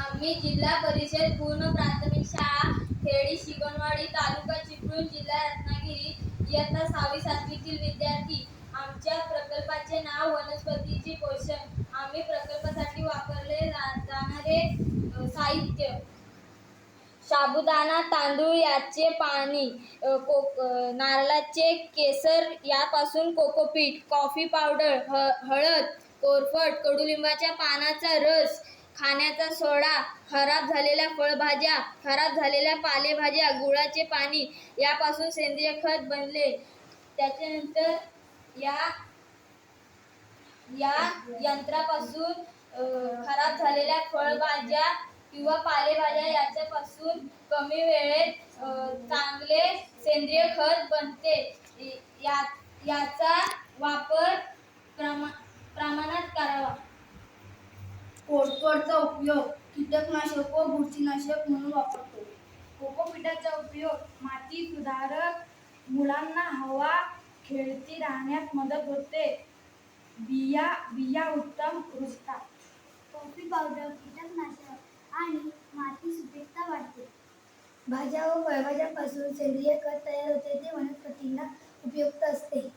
आम्ही जिल्हा परिषद पूर्ण प्राथमिक शाळा खेडी शिगणवाडी तालुका चिपळूण जिल्हा रत्नागिरी इयत्ता सहावी सातवीतील विद्यार्थी. आमच्या प्रकल्पाचे नाव वनस्पतीचे पोषण. आम्ही प्रकल्पासाठी वापरले जाणारे साहित्य. साबुदाणा तांदूळ याचे पाणी कोक नारळाचे केसर यापासून कोकोपीट कॉफी पावडर ह हळद कोरफड कडुलिंबाच्या पानाचा रस खाण्याचा सोडा खराब झालेल्या फळभाज्या खराब झालेल्या पालेभाज्या गुळाचे पाणी यापासून सेंद्रिय खत बनले. त्याच्यानंतर या या यंत्रापासून खराब झालेल्या फळभाज्या किंवा पालेभाज्या याच्यापासून कमी वेळेत चांगले सेंद्रिय खत बनते. या याचा वापर कोरफडचा उपयोग कीटकनाशक व बुरशीनाशक म्हणून वापरतो. कोकोपिटाचा उपयोग माती सुधारक मुलांना हवा खेळती राहण्यात मदत होते. बिया बिया उत्तम रुजतात. कॉफी पावडर कीटकनाशक आणि माती सुपीकता वाढते. भाज्या व फळभाज्यांपासून सेंद्रिय खत तयार होते ते वनस्पतींना उपयुक्त असते.